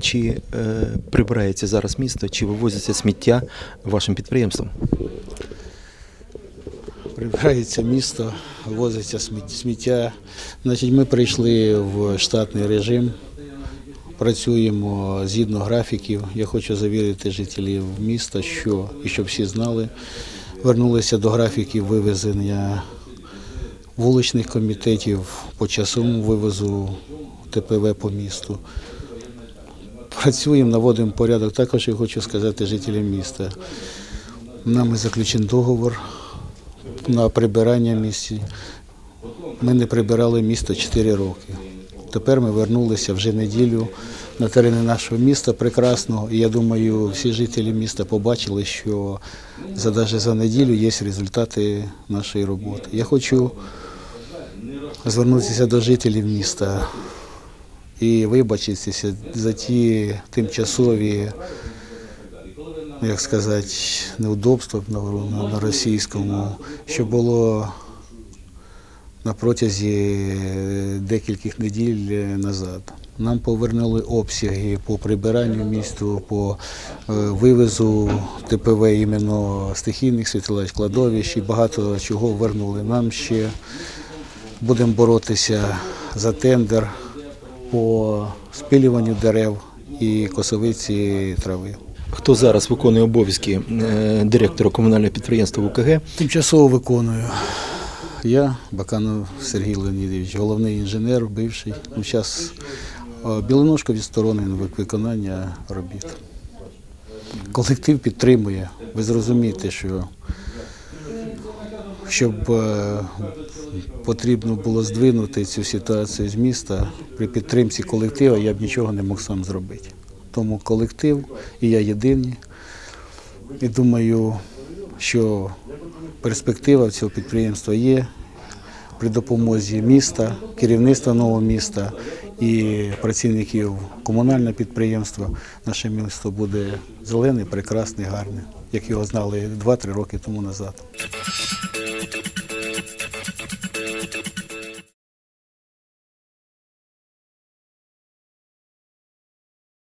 Чи е, прибирається зараз місто, чи вивозиться сміття вашим підприємством? Прибирається місто, возиться сміття. Значить, ми прийшли в штатний режим, працюємо згідно графіків. Я хочу завірити жителів міста, що і щоб всі знали, вернулися до графіків вивезення вуличних комітетів по часовому вивозу ТПВ по місту. Працюємо, наводимо порядок. Також я хочу сказати жителям міста. Нами заключений договор на прибирання місці. Ми не прибирали місто 4 роки. Тепер ми вернулися вже неділю на терени нашого міста прекрасного. І я думаю, всі жителі міста побачили, що за навіть за неділю є результати нашої роботи. Я хочу звернутися до жителів міста і вибачитися за ті тимчасові як сказати, неудобства на, російському, що було на протязі декількох неділь назад. Нам повернули обсяги по прибиранню місту, по е, вивезу ТПВ іменно стихійних світлових кладовищ і багато чого вернули. Нам ще будемо боротися за тендер по спилюванню дерев і косовиці трави. Хто зараз виконує обов'язки е, директора комунального підприємства УКГ? Тимчасово виконую. Я, Баканов Сергій Леонідович, головний інженер, бивший. Ну, зараз Білоножко відсторонений виконання робіт. Колектив підтримує. Ви зрозумієте, що щоб е, потрібно було здвинути цю ситуацію з міста при підтримці колективу, я б нічого не мог сам зробити. Тому колектив і я єдині. І думаю, що перспектива цього підприємства є при допомозі міста, керівництва нового міста і працівників комунального підприємства. Наше місто буде зелене, прекрасне, гарне, як його знали 2-3 роки тому назад. Thank you.